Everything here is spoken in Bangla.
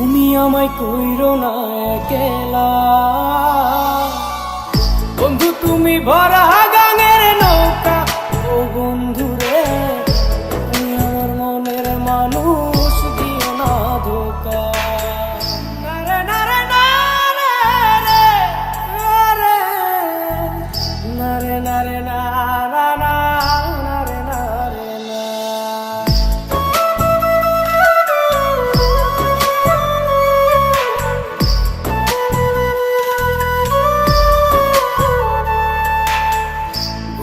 তুমি আমায় কইরো না একলা। বন্ধু, তুমি ভরা গাঙের নৌকা। ও বন্ধু রে, তুমি আমার মনের মানুষ, দিও না ধোকা। নারে নারে না